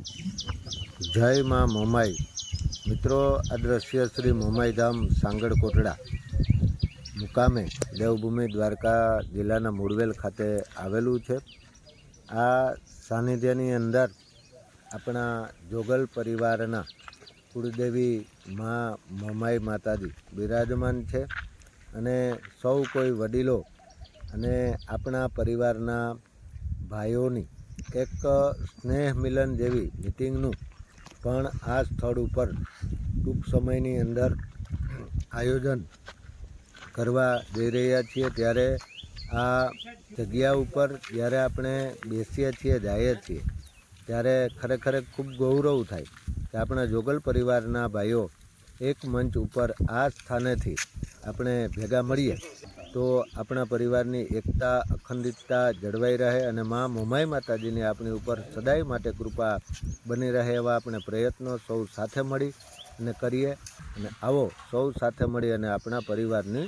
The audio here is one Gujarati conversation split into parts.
જય માં મોમાઈ. મિત્રો આ દ્રશ્ય શ્રી મોમાઈ ધામ સાંગડ કોટડા મુકામે દેવભૂમિ દ્વારકા જિલ્લાના મુડવેલ ખાતે આવેલું છે. આ સાનિધ્યની અંદર આપણા જોગલ પરિવારના કુળદેવી મા મોમાઈ માતાજી બિરાજમાન છે અને સૌ કોઈ વડીલો અને આપણા પરિવારના ભાઈઓની એક સ્નેહ મિલન જેવી મિટિંગનું પણ આ સ્થળ ઉપર ટૂંક સમયની અંદર આયોજન કરવા જઈ રહ્યા છીએ. ત્યારે આ જગ્યા ઉપર જ્યારે આપણે બેસીએ છીએ, જઈએ છીએ, ત્યારે ખરેખર ખૂબ ગૌરવ થાય કે આપણા જોગલ પરિવારના ભાઈઓ એક મંચ ઉપર આ સ્થાનેથી આપણે ભેગા મળીએ. તો આપણા પરિવારની એકતા, અખંડિતતા જળવાઈ રહે અને મા મોમાઈ માતાજીની આપણી ઉપર સદાય માટે કૃપા બની રહે એવા આપણે પ્રયત્નો સૌ સાથે મળી અને કરીએ અને આવો સૌ સાથે મળી અને આપણા પરિવારની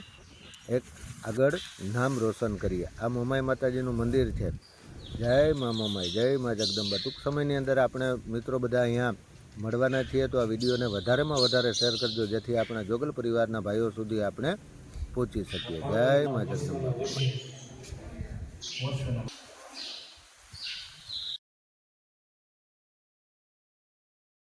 એક આગળ નામ રોશન કરીએ. આ મોમાઈ માતાજીનું મંદિર છે. જય મા મોમાઈ જય મા જગદંબા. ટૂંક સમયની અંદર આપણે મિત્રો બધા અહીંયા મળવાના છીએ તો આ વિડીયોને વધારેમાં વધારે શેર કરજો જેથી આપણા જોગલ પરિવારના ભાઈઓ સુધી આપણે પહોંચી શકીએ. જય માતા